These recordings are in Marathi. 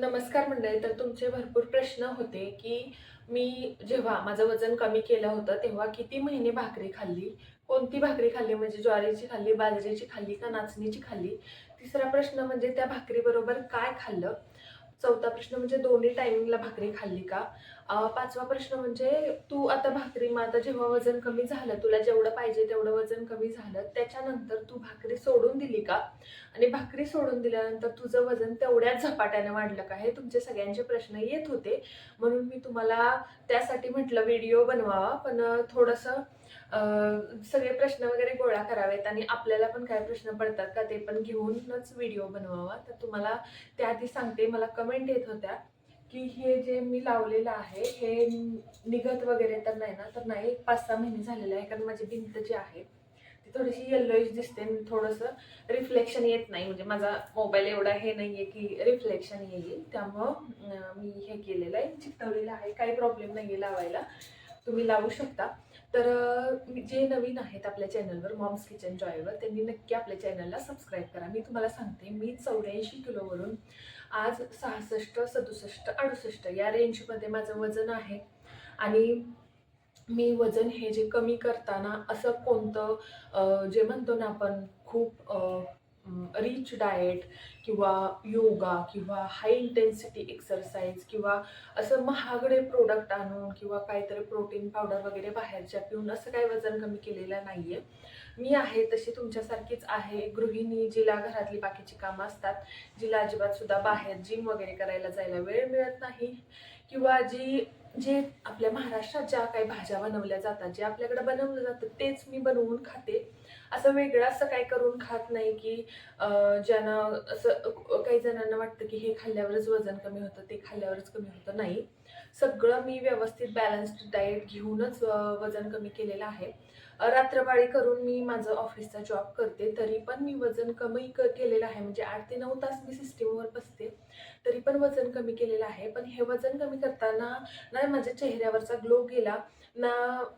नमस्कार मंडळी तर तुमचे भरपूर प्रश्न होते की मी जेव्हा माझं वजन कमी केलं होतं तेव्हा किती महिने भाकरी खाल्ली? कोणती भाकरी खाल्ली? म्हणजे ज्वारीची खाल्ली बाजरीची खाल्ली का नाचणीची खाल्ली? तिसरा प्रश्न म्हणजे त्या भाकरीबरोबर काय खाल्लं? चौथा प्रश्न म्हणजे दोन्ही टायमिंगला भाकरी खाल्ली का? पाचवा प्रश्न म्हणजे तू आता भाकरी मग आता जेव्हा वजन कमी झालं तुला जेवढं पाहिजे तेवढं वजन कमी झालं त्याच्यानंतर तू भाकरी सोडून दिली का? आणि भाकरी सोडून दिल्यानंतर तुझं वजन तेवढ्याच झपाट्याने वाढलं का? हे तुमचे सगळ्यांचे प्रश्न येत होते. म्हणून मी तुम्हाला त्यासाठी म्हटलं व्हिडिओ बनवावा पण थोडंसं सगळे प्रश्न वगैरे गोळा करावेत आणि आपल्याला पण काय प्रश्न पडतात का ते पण घेऊनच व्हिडिओ बनवावा. तर तुम्हाला त्याआधी सांगते मला कमेंट येत होत्या. की हे जे मी लावलेलं आहे हे निघत वगैरे तर नाही ना तर नाही पाच सहा महिने झालेलं आहे कारण माझी भिंत जी आहे ती थोडीशी येल्लोइश दिसते थोडंसं रिफ्लेक्शन येत नाही. म्हणजे माझा मोबाईल एवढा हे नाही आहे की रिफ्लेक्शन येईल. त्यामुळं मी हे केलेलं आहे चिकटवलेलं आहे काही प्रॉब्लेम नाही आहे लावायला. तुम्ही लावू शकता. तर जे नवीन आहेत आपल्या चॅनलवर मॉम्स किचन जॉयवर त्यांनी नक्की आपल्या चॅनलला सबस्क्राईब करा. मी तुम्हाला सांगते मी चौऱ्याऐंशी किलोवरून आज सहासष्ट सदुसष्ट अडुसष्ट या रेंजमध्ये माझं वजन आहे. आणि मी वजन हे जे कमी करताना असं कोणतं जे म्हणतो ना आपण खूप रिच डाएट किंवा योगा किंवा हाय इंटेन्सिटी एक्सरसाइज किंवा असं महागडे प्रोडक्ट आणून किंवा काहीतरी प्रोटीन पावडर वगैरे बाहेरच्या पिऊन असं काही वजन कमी केलेलं नाही आहे मी आहे तशी तुमच्यासारखीच आहे. गृहिणी जिला घरातली बाकीची कामं असतात जिला अजिबात सुद्धा बाहेर जिम वगैरे करायला जायला वेळ मिळत नाही. किंवा जी जे आपल्या महाराष्ट्रात ज्या काही भाज्या बनवल्या जातात जे आपल्याकडे बनवलं जातं तेच मी बनवून खाते. असं वेगळं असं काही करून खात नाही की ज्यानं ज्यांना असं काही जणांना वाटतं की हे खाल्ल्यावरच वजन कमी होतं ते खाल्ल्यावरच कमी होतं. नाही. सगळं मी व्यवस्थित बॅलन्स्ड डाएट घेऊनच वजन कमी केलेलं आहे. रात्रपाळी करून मी माझं ऑफिसचा जॉब करते. तरी पण मी वजन कमी क केलेलं आहे. म्हणजे आठ ते नऊ तास मी सिस्टीमवर बसते. तरी पण वजन कमी केलेलं आहे. पण हे वजन कमी करताना ना माझ्या चेहऱ्यावरचा ग्लो गेला ना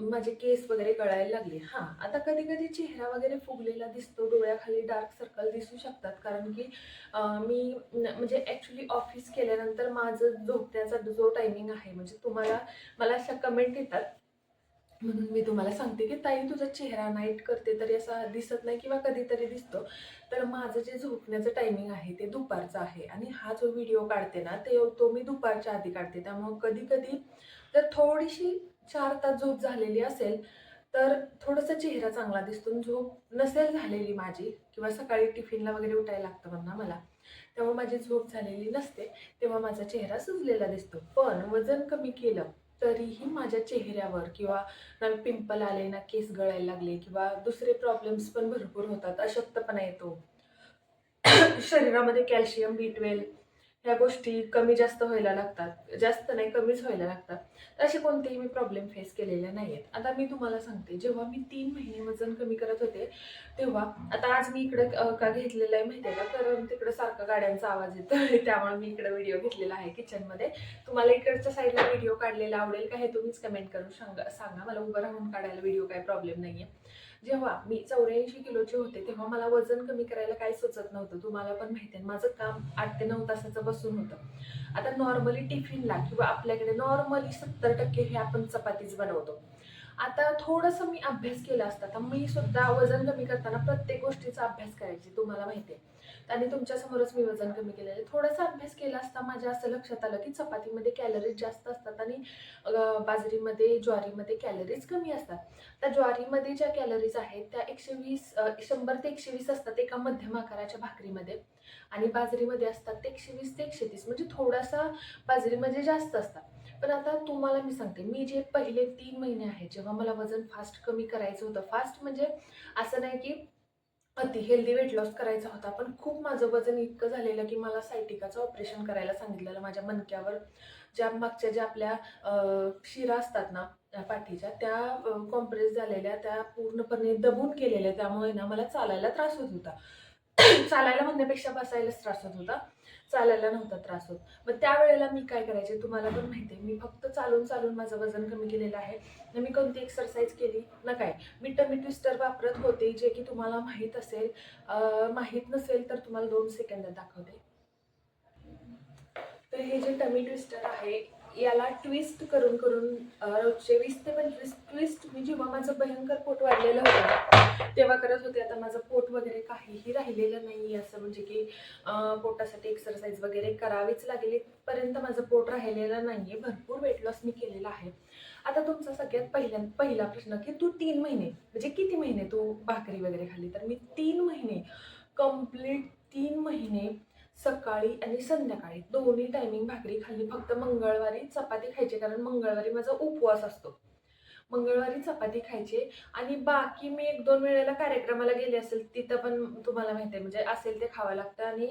माझे केस वगैरे गळायला लागले. हां आता कधी कधी चेहरा वगैरे फुगलेला दिसतो. डोळ्याखाली डार्क सर्कल दिसू शकतात. कारण की मी म्हणजे ॲक्च्युली ऑफिस केल्यानंतर माझं झोपण्याचा जो टायमिंग आहे म्हणजे तुम्हाला मला अशा कमेंट येतात म्हणून मी तुम्हाला सांगते की ताई तुझा चेहरा नाईट करते तरी असा दिसत नाही किंवा कधीतरी दिसतो. तर माझं जे झोपण्याचं टायमिंग आहे ते दुपारचं आहे. आणि हा जो व्हिडिओ काढते ना ते तो मी दुपारच्या आधी काढते. त्यामुळं कधी कधी जर थोडीशी चार तास झोप झालेली असेल तर थोडासा चेहरा चांगला दिसतो. आणि झोप नसेल झालेली माझी किंवा सकाळी टिफिनला वगैरे उठायला लागतं म्हणा मला तेव्हा माझी झोप झालेली नसते तेव्हा माझा चेहरा सुजलेला दिसतो. पण वजन कमी केलं तरीही माझ्या चेहऱ्यावर किंवा ना पिंपल आले ना केस गळायला लागले किंवा दुसरे प्रॉब्लेम्स पण भरपूर होतात अशक्तपणा येतो. शरीरामध्ये कॅल्शियम बी ट्वेल्व ह्या गोष्टी कमी जास्त व्हायला लागतात. जास्त नाही कमीच व्हायला लागतात. तर असे कोणतेही मी प्रॉब्लेम फेस केलेले नाही आहेत आता मी तुम्हाला सांगते जेव्हा मी तीन महिने वजन कमी करत होते तेव्हा आता आज मी इकडं का घेतलेलं आहे माहिती आहे का कारण तिकडं सारखा गाड्यांचा आवाज येतो. त्यामुळे मी इकडं व्हिडिओ घेतलेला आहे किचनमध्ये तुम्हाला इकडच्या साईडला व्हिडिओ काढलेला आवडेल का हे तुम्हीच कमेंट करून सांगा. सांगा मला उभं राहून काढायला व्हिडिओ काही प्रॉब्लेम नाही आहे जेव्हा मी चौऱ्याऐंशी किलोचे होते तेव्हा मला वजन कमी करायला काही सुचत नव्हतं. तुम्हाला पण माहिती आहे माझं काम आठ ते नऊ तासाचं बसून होतं. आता नॉर्मली टिफिनला किंवा आपल्याकडे नॉर्मली सत्तर टक्के हे आपण चपातीच बनवतो. आता थोडंसं मी अभ्यास केला असता तर मी सुद्धा वजन कमी करताना प्रत्येक गोष्टीचा अभ्यास करायची तुम्हाला माहिती आहे. आणि तुमच्यासमोरच मी वजन कमी केलेलं आहे. थोडासा अभ्यास केला असता माझ्या असं लक्षात आलं की चपातीमध्ये कॅलरीज जास्त असतात आणि बाजरीमध्ये ज्वारीमध्ये कॅलरीज कमी असतात. त्या ज्वारीमध्ये ज्या कॅलरीज आहेत त्या एकशे वीस शंभर ते एकशे वीस असतात एका मध्यम आकाराच्या भाकरीमध्ये. आणि बाजरीमध्ये असतात ते एकशे वीस ते एकशे तीस म्हणजे थोडासा बाजरीमध्ये जास्त असतात. पण आता तुम्हाला मी सांगते मी जे पहिले तीन महिने आहेत जेव्हा मला वजन फास्ट कमी करायचं होतं. फास्ट म्हणजे असं नाही की अति हेल्दी वेट लॉस करायचा होता. पण खूप माझं वजन इतकं झालेलं की मला सायटिकाचं ऑपरेशन करायला सांगितलेलं माझ्या मणक्यावर. ज्या मागच्या ज्या आपल्या शिरा असतात ना पाठीच्या त्या कॉम्प्रेस झालेल्या त्या पूर्णपणे दबून केलेल्या त्यामुळे ना मला चालायला त्रास होत होता. चालायला म्हणण्यापेक्षा बसायलाच त्रास होत होता. चालायला नव्हता त्रास होत. मग त्यावेळेला मी काय करायचे तुम्हाला पण माहिती आहे. मी फक्त चालून चालून माझं वजन कमी केलेलं आहे. ना मी कोणती एक्सरसाइज केली? ना काय? मी टमी ट्विस्टर वापरत होते जे की तुम्हाला माहीत असेल. माहीत नसेल तर तुम्हाला दोन सेकंदात दाखवते. तर हे जे टमी ट्विस्टर आहे याला ट्विस्ट करून करून रोजचे वीस ते पंचवीस ट्विस्ट मी जेव्हा माझं भयंकर पोट वाढलेलं होतं तेव्हा करत होते. आता माझं पोट वगैरे काहीही राहिलेलं नाही असं म्हणजे की पोटासाठी एक्सरसाइज वगैरे करावीच लागेल इथपर्यंत माझं पोट राहिलेलं नाही आहे भरपूर वेट लॉस मी केलेला आहे. आता तुमचा सगळ्यात पहिल्या पहिला प्रश्न की तू तीन महिने म्हणजे किती महिने तू भाकरी वगैरे खाल्ली? तर मी तीन महिने कंप्लीट तीन महिने सकाळी आणि संध्याकाळी दोन्ही टायमिंग भाकरी खाल्ली. फक्त मंगळवारी चपाती खायची कारण मंगळवारी माझा उपवास असतो. मंगळवारी चपाती खायचे आणि बाकी मी एक दोन वेळेला कार्यक्रमाला गेले असेल तिथं पण तुम्हाला माहिती आहे म्हणजे असेल ते खावं लागतं आणि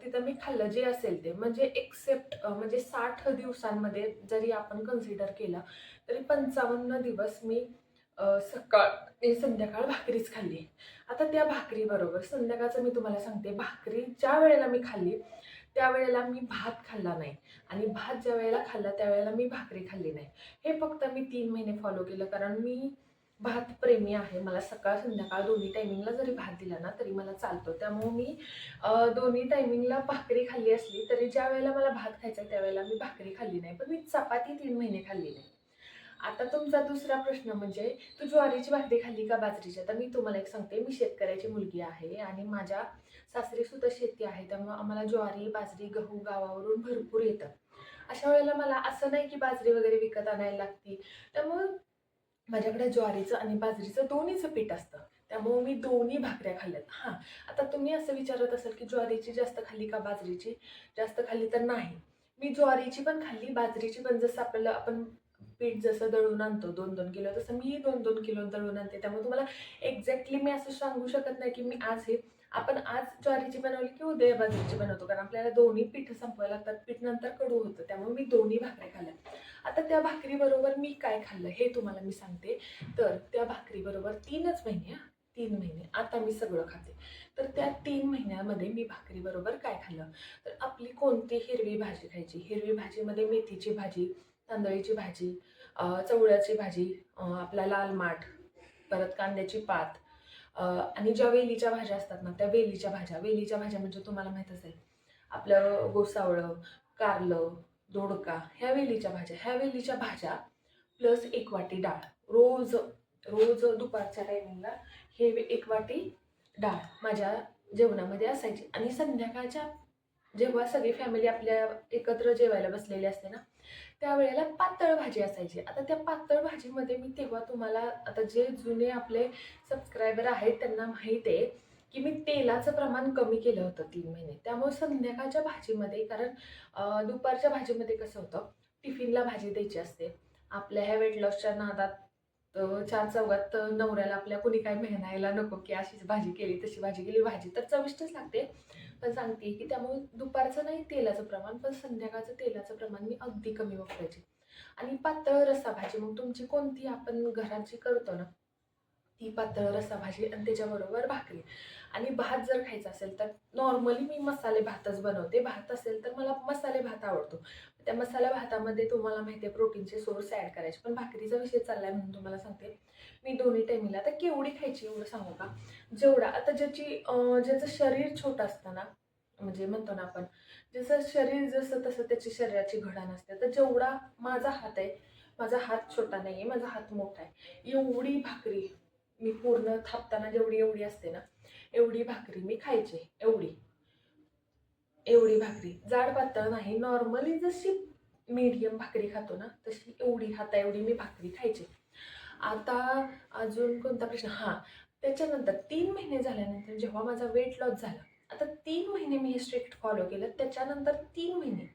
तिथं मी खाल्लं जे असेल ते. म्हणजे एक्सेप्ट म्हणजे साठ दिवसांमध्ये जरी आपण कन्सिडर केलं तरी पंचावन्न दिवस मी सकाळ संध्याकाळ भाकरीच खाल्ली. आता त्या भाकरीबरोबर संध्याकाळचं मी तुम्हाला सांगते भाकरी ज्या वेळेला मी खाल्ली त्यावेळेला मी भात खाल्ला नाही. आणि भात ज्या वेळेला खाल्ला त्यावेळेला मी भाकरी खाल्ली नाही. हे फक्त मी तीन महिने फॉलो केलं कारण मी भात प्रेमी आहे. मला सकाळ संध्याकाळ दोन्ही टायमिंगला जरी भात दिला ना तरी मला चालतो. त्यामुळे मी दोन्ही टायमिंगला भाकरी खाल्ली असली तरी ज्या वेळेला मला भात खायचा त्यावेळेला मी भाकरी खाल्ली नाही. पण मी चपाती तीन महिने खाल्ली नाही. आता तुमचा दुसरा प्रश्न म्हणजे तू ज्वारीची भाकरी खाल्ली का बाजरीची? आता मी तुम्हाला एक सांगते मी शेतकऱ्याची मुलगी आहे आणि माझ्या सासरी सुद्धा शेती आहे त्यामुळे आम्हाला ज्वारी बाजरी गहू गावावरून भरपूर येतं. अशा वेळेला मला असं नाही की बाजरी वगैरे विकत आणायला लागते त्यामुळं माझ्याकडे ज्वारीचं आणि बाजरीचं दोन्हीचं पीठ असतं. त्यामुळे मी दोन्ही भाकऱ्या खाल्ल्यात. हां आता तुम्ही असं विचारत असाल की ज्वारीची जास्त खाल्ली का बाजरीची? जास्त खाल्ली तर नाही. मी ज्वारीची पण खाल्ली बाजरीची पण जसं आपल्याला आपण पीठ जसं दळून आणतो दोन दोन किलो तसं मी दोन दोन किलो दळून आणते. त्यामुळे तुम्हाला एक्झॅक्टली मी असं सांगू शकत नाही की मी आज हे आपण आज ज्वारीची बनवली की उद्या बाजरीची बनवतो कारण आपल्याला दोन्ही पीठ संपवायला लागतात पीठ नंतर कडू होतं त्यामुळे मी दोन्ही भाकऱ्या खाल्ल्या. आता त्या भाकरीबरोबर मी काय खाल्लं हे तुम्हाला मी सांगते. तर त्या भाकरीबरोबर तीनच महिने तीन महिने आता मी सगळं खाते. तर त्या तीन महिन्यामध्ये मी भाकरीबरोबर काय खाल्लं? तर आपली कोणती हिरवी भाजी खायची? हिरवी भाजीमध्ये मेथीची भाजी तांदळीची भाजी चवळ्याची भाजी आपला लाल माठ परत कांद्याची पात आणि ज्या वेलीच्या भाज्या असतात ना त्या वेलीच्या भाज्या. वेलीच्या भाज्या म्हणजे तुम्हाला माहीत असेल आपलं गोसावळं कारलं दोडका ह्या वेलीच्या भाज्या. ह्या वेलीच्या भाज्या प्लस एक वाटी डाळ. रोज रोज दुपारच्या टायमिंगला हे एक वाटी डाळ माझ्या जेवणामध्ये असायची. आणि संध्याकाळच्या जेव्हा सगळी फॅमिली आपल्या एकत्र जेवायला बसलेली असते ना त्यावेळेला पातळ भाजी असायची. आता त्या पातळ भाजीमध्ये मी तेव्हा तुम्हाला आता जे जुने आपले सबस्क्रायबर आहेत त्यांना माहीत आहे की मी तेलाचं प्रमाण कमी केलं होतं तीन महिने. त्यामुळे संध्याकाळच्या भाजीमध्ये कारण दुपारच्या भाजीमध्ये कसं होतं टिफिनला भाजी द्यायची असते. आपल्या ह्या वेट लॉसच्या नादात चार चौघात नवऱ्याला आपल्या कोणी काय मेहनायला नको की अशीच भाजी केली तशी भाजी केली. भाजी तर चविष्टच लागते. पण सांगते की त्यामुळे दुपारचं नाही तेलाचं प्रमाण पण संध्याकाळचं तेलाचं प्रमाण मी अगदी कमी वापरायचे. आणि पातळ रस्सा भाजी मग तुमची कोणती आपण घरात जी करतो ना ती पातळ रस्सा भाजी आणि त्याच्याबरोबर भाकरी. आणि भात जर खायचा असेल तर नॉर्मली मी मसाले भातच बनवते. भात असेल तर मला मसाले भात आवडतो. त्या मसाला भातामध्ये तुम्हाला माहिती आहे प्रोटीनचे सोर्स ॲड करायचे. पण भाकरीचा विषय चाललाय म्हणून तुम्हाला सांगते. मी दोन्ही टायमिंगला आता केवढी खायची एवढं सांगू का? जेवढा आता ज्याची ज्याचं शरीर छोटं असतं ना म्हणजे म्हणतो ना आपण जसं शरीर जसं तसं त्याची शरीराची घडण असते. तर जेवढा माझा हात आहे माझा हात छोटा नाही आहे माझा हात मोठा आहे. एवढी भाकरी मी पूर्ण थापताना जेवढी एवढी असते ना एवढी भाकरी मी खायचे एवढी. एवढी भाकरी. जाड पातळ नाही नॉर्मली जशी मीडियम भाकरी खातो ना तशी एवढी हाता एवढी मी भाकरी खायचे. आता अजून कोणता प्रश्न? हां त्याच्यानंतर तीन महिने झाल्यानंतर जेव्हा माझा वेट लॉस झाला आता तीन महिने मी हे स्ट्रिक्ट फॉलो केलं त्याच्यानंतर तीन महिने.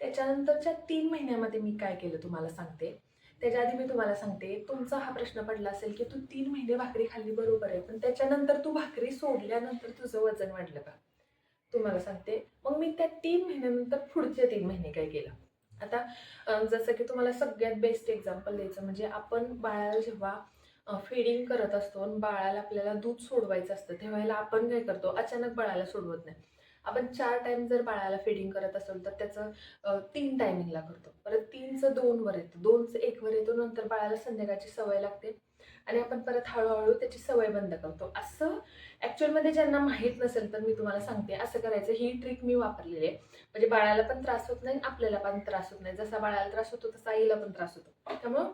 त्याच्यानंतरच्या तीन महिन्यामध्ये मी काय केलं तुम्हाला सांगते? त्याच्या आधी मी तुम्हाला सांगते तुमचा हा प्रश्न पडला असेल की तू तीन महिने भाकरी खाल्ली बरोबर आहे पण त्याच्यानंतर तू भाकरी सोडल्यानंतर तुझं वजन वाढलं का? तुम्हाला सांगते. मग मी त्या तीन महिन्यानंतर पुढचे तीन महिने काय केलं? आता जसं की तुम्हाला सगळ्यात बेस्ट एक्झाम्पल द्यायचं म्हणजे आपण बाळाला जेव्हा फिडिंग करत असतो आणि बाळाला आपल्याला दूध सोडवायचं असतं. तेव्हा आपण काय करतो? अचानक बाळाला सोडवत नाही. आपण चार टाइम जर बाळाला फिडिंग करत असेल तर त्याचं तीन टायमिंगला करतो. परत तीनचं दोनवर येतं. दोनचं एकवर येतो नंतर बाळाला संध्याकाळची सवय लागते आणि आपण परत हळूहळू त्याची सवय बंद करतो. असं ॲक्च्युअलमध्ये ज्यांना माहीत नसेल तर मी तुम्हाला सांगते. असं करायचं ही ट्रिक मी वापरलेली आहे. म्हणजे बाळाला पण त्रास होत नाही आपल्याला पण त्रास होत नाही. जसा बाळाला त्रास होतो तसा आईला पण त्रास होतो. त्यामुळं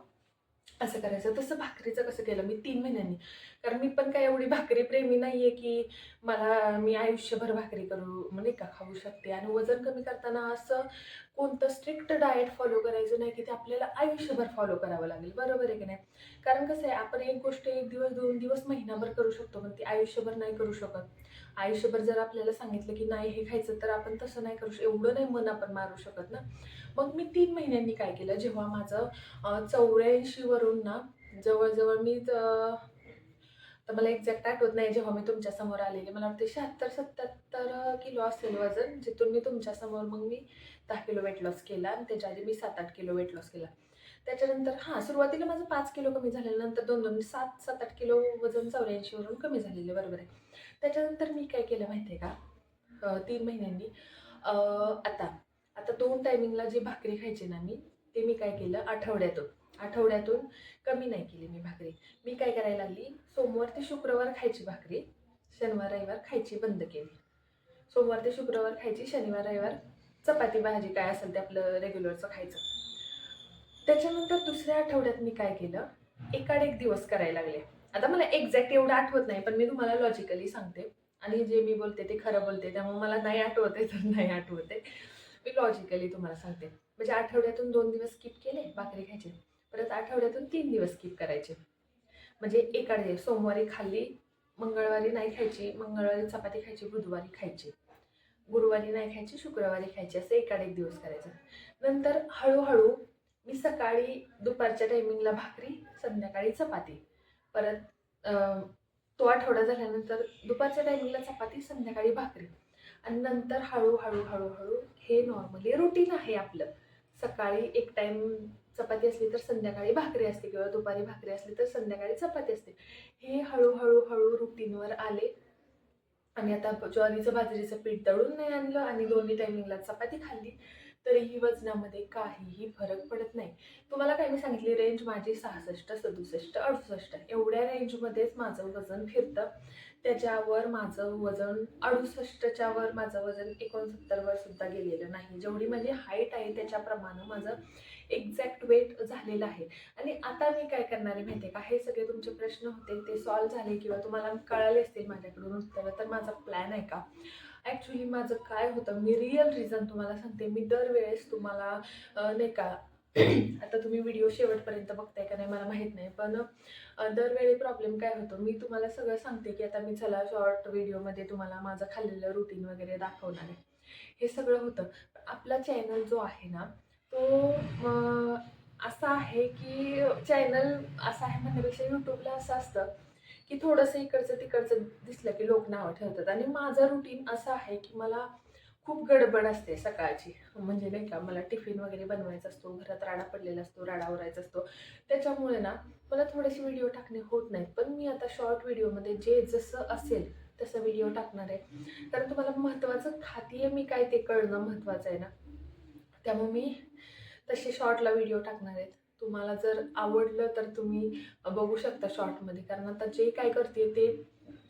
असं करायचं. तसं भाकरीचं कसं केलं मी तीन महिन्यांनी. कारण मी पण काय एवढी भाकरी प्रेमी नाही आहे की मला मी आयुष्यभर भाकरी करू म्हणजे का खाऊ शकते. आणि वजन कमी करताना असं कोणतं स्ट्रिक्ट डाएट फॉलो करायचं नाही की ते आपल्याला आयुष्यभर फॉलो करावं लागेल. बरोबर आहे की नाही? कारण कसं आहे आपण एक गोष्ट एक दिवस दोन दिवस महिनाभर करू शकतो पण ती आयुष्यभर नाही करू शकत. आयुष्यभर जर आपल्याला सांगितलं की नाही हे खायचं तर आपण तसं नाही करू शकत. एवढं नाही मन आपण मारू शकत ना. मग मी तीन महिन्यांनी काय केलं? जेव्हा माझं चौऱ्याऐंशीवरून ना जवळजवळ मी तर मला एक्झॅक्ट आठवत नाही जेव्हा मी तुमच्यासमोर आलेली. आलेले मला वाटतं शहात्तर सत्याहत्तर किलो असेल वजन जिथून मी तुमच्यासमोर मग मी दहा किलो वेट लॉस केला आणि त्याच्या आधी मी सात आठ किलो वेट लॉस केला. त्याच्यानंतर हां सुरुवातीला माझं पाच किलो कमी झालेलं नंतर दोन दोन म्हणजे सात सात आठ किलो वजन चौऱ्याऐंशीवरून कमी झालेलं बरोबर आहे. त्याच्यानंतर मी काय केलं माहिती आहे का तीन महिन्यांनी. आता आता दोन टायमिंगला जी भाकरी खायची ना मी ते मी काय केलं? आठवड्यातून. आठवड्यातून कमी नाही केली मी भाकरी. मी काय करायला लागली? सोमवार ते शुक्रवार खायची भाकरी शनिवार रविवार खायची बंद केली. सोमवार ते शुक्रवार खायची शनिवार रविवार चपाती भाजी काय असेल ते आपलं रेग्युलरचं खायचं. त्याच्यानंतर दुसऱ्या आठवड्यात मी काय केलं? एकाड एक दिवस करायला लागले. आता मला एक्झॅक्ट एवढं आठवत नाही पण मी तुम्हाला लॉजिकली सांगते. आणि जे मी बोलते ते खरं बोलते त्यामुळे मला नाही आठवते तर नाही आठवते मी लॉजिकली तुम्हाला सांगते. म्हणजे आठवड्यातून दोन दिवस स्किप केले भाकरी खायचे. परत आठवड्यातून तीन दिवस स्किप करायचे. म्हणजे एका दिवस सोमवारी खाल्ली मंगळवारी नाही खायची मंगळवारी चपाती खायची बुधवारी खायची. गुरुवारी नाही खायची शुक्रवारी खायची असं एकाड एक दिवस करायचं. नंतर हळूहळू मी सकाळी दुपारच्या टायमिंगला भाकरी संध्याकाळी चपाती. परत तो आठवडा झाल्यानंतर दुपारच्या टायमिंगला चपाती संध्याकाळी भाकरी. आणि नंतर हळूहळू हळूहळू हे नॉर्मली रुटीन आहे आपलं. सकाळी एक टाईम चपाती असली तर संध्याकाळी भाकरी असते किंवा दुपारी भाकरी असली तर संध्याकाळी चपाती असते. हे हळूहळू हळू रुटीनवर आले. आणि आता ज्वारीचं बाजरीचं पीठ दळून नाही आणलं आणि दोन्ही टायमिंगला चपाती खाल्ली तरीही वजनामध्ये काहीही फरक पडत नाही. तुम्हाला काय मी सांगितली रेंज माझी सहासष्ट सदुसष्ट अडुसष्ट. एवढ्या रेंजमध्येच माझं वजन फिरतं. त्याच्यावर माझं वजन अडुसष्टच्या वर माझं वजन एकोणसत्तरवर सुद्धा गेलेलं नाही. जेवढी माझी हाईट आहे त्याच्याप्रमाणे माझं एक्झॅक्ट वेट झालेलं आहे. आणि आता मी काय करणार आहे माहिती आहे का? हे सगळे तुमचे प्रश्न होते ते सॉल्व्ह झाले किंवा तुम्हाला कळाले असतील माझ्याकडून उत्तरं तर माझा प्लॅन आहे का? ॲक्च्युली माझं काय होतं मी रिअल रिझन तुम्हाला सांगते. मी दरवेळेस तुम्हाला नाही का आता तुम्ही व्हिडिओ शेवटपर्यंत बघताय का नाही मला माहीत नाही. पण दरवेळी प्रॉब्लेम काय होतो मी तुम्हाला सगळं सांगते की आता मी चला शॉर्ट व्हिडिओमध्ये तुम्हाला माझं खाल्लेलं रुटीन वगैरे दाखवणार आहे. हे सगळं होतं. आपला चॅनल जो आहे ना तो असा आहे की चॅनल असा आहे म्हणण्यापेक्षा यूट्यूबला असं असतं की थोडंसं इकडचं तिकडचं दिसलं की लोक नावं ठेवतात. आणि माझं रुटीन असं आहे की मला खूप गडबड असते सकाळची. म्हणजे नाही का मला टिफिन वगैरे बनवायचा असतो घरात राडा पडलेला असतो राडा उरायचा असतो. त्याच्यामुळे ना मला थोडेसे व्हिडिओ टाकणे होत नाहीत. पण मी आता शॉर्ट व्हिडिओमध्ये जे जसं असेल तसं व्हिडिओ टाकणार आहे. कारण तुम्हाला महत्त्वाचं खातीये मी काय ते कळणं महत्त्वाचं आहे ना. त्यामुळे मी तसे शॉर्टला व्हिडिओ टाकणार आहेत. तुम्हाला जर आवडलं तर तुम्ही बघू शकता शॉर्टमध्ये कारण आता जे काय करते ते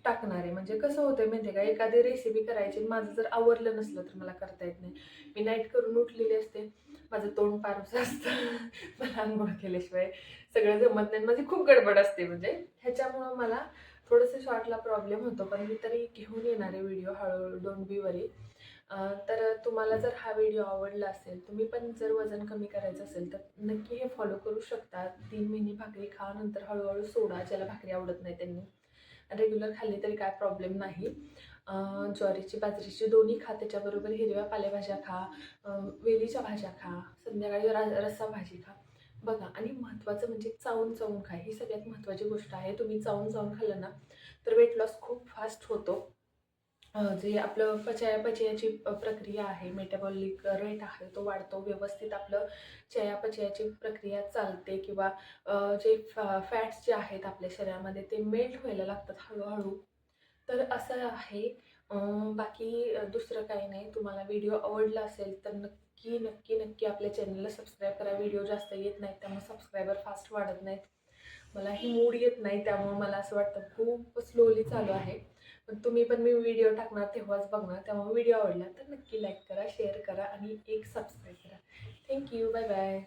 टाकणार आहे. म्हणजे कसं होतं माहिती आहे का? एखादी रेसिपी करायची आणि माझं जर आवडलं नसलं तर मला करता येत नाही. मी नाईट करून उठलेली असते. माझं तोंड पारूचं असतं. मला आंघोळ केल्याशिवाय सगळं जमत नाही. माझी खूप गडबड असते म्हणजे. ह्याच्यामुळं मला थोडंसं शॉर्टला प्रॉब्लेम होतो. पण मी तरी घेऊन येणार आहे व्हिडिओ हळूहळू. डोंट बी वरी तर तुम्हाला जर हा व्हिडिओ आवडला असेल तुम्ही पण जर वजन कमी करायचं असेल तर नक्की हे फॉलो करू शकता. तीन महिने भाकरी खा नंतर हळूहळू सोडा ज्याला भाकरी आवडत नाही त्यांनी. रेग्युलर खाल्ली तरी काय प्रॉब्लेम नाही. ज्वारीची बाजरीची दोन्ही खा त्याच्याबरोबर हिरव्या पालेभाज्या खा वेलीच्या भाज्या खा संध्याकाळी रस्सा भाजी खा. बघा आणि महत्त्वाचं म्हणजे चावून चावून खा. ही सगळ्यात महत्त्वाची गोष्ट आहे. तुम्ही चावून चावून खाल्लं ना तर वेट लॉस खूप फास्ट होतो. जे आपलं पचया पचयाची प्रक्रिया आहे मेटाबॉलिक रेट आहे तो वाढतो. व्यवस्थित आपलं चयापचयाची प्रक्रिया चालते किंवा जे फॅट्स जे आहेत आपल्या शरीरामध्ये ते मेल्ट व्हायला लागतात हळूहळू. तर असं आहे. बाकी दुसरं काही नाही. तुम्हाला व्हिडिओ आवडला असेल तर नक्की नक्की नक्की आपल्या चॅनलला सबस्क्राईब करा. व्हिडिओ जास्त येत नाहीत त्यामुळे सबस्क्रायबर फास्ट वाढत नाहीत. मला ही मूड येत नाही त्यामुळे मला असं वाटतं खूप स्लोली चालू आहे. पण तुम्ही पण मी व्हिडिओ टाकणार तेव्हाच बघणार. त्यामुळे व्हिडिओ आवडला तर नक्की लाईक करा शेअर करा आणि एक सबस्क्राईब करा. Thank you bye bye